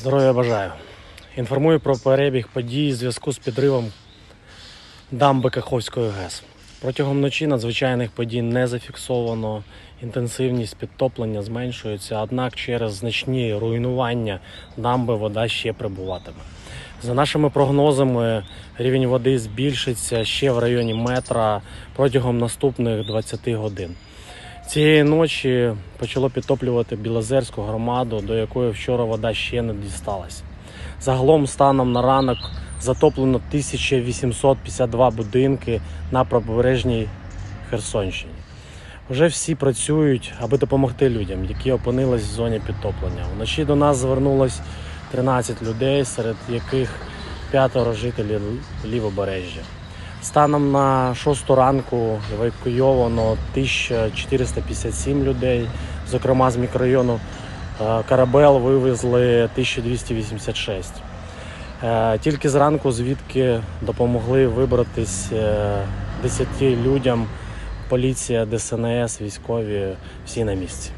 Здоров'я бажаю. Інформую про перебіг подій в зв'язку з підривом дамби Каховської ГЕС. Протягом ночі надзвичайних подій не зафіксовано. Інтенсивність підтоплення зменшується, однак через значні руйнування дамби вода ще прибуватиме. За нашими прогнозами, рівень води збільшиться ще в районі метра протягом наступних 20 годин. Цієї ночі почало підтоплювати Білозерську громаду, до якої вчора вода ще не дісталась. Загалом, станом на ранок, затоплено 1852 будинки на правобережній Херсонщині. Вже всі працюють, аби допомогти людям, які опинились в зоні підтоплення. Вночі до нас звернулось 13 людей, серед яких п'ятеро жителів лівобережжя. Станом на 6 ранку евакуйовано 1457 людей, зокрема з мікрорайону е, Карабел вивезли 1286. Е, Тільки зранку звідки допомогли вибратись е, 10 людям. Поліція, ДСНС, військові всі на місці.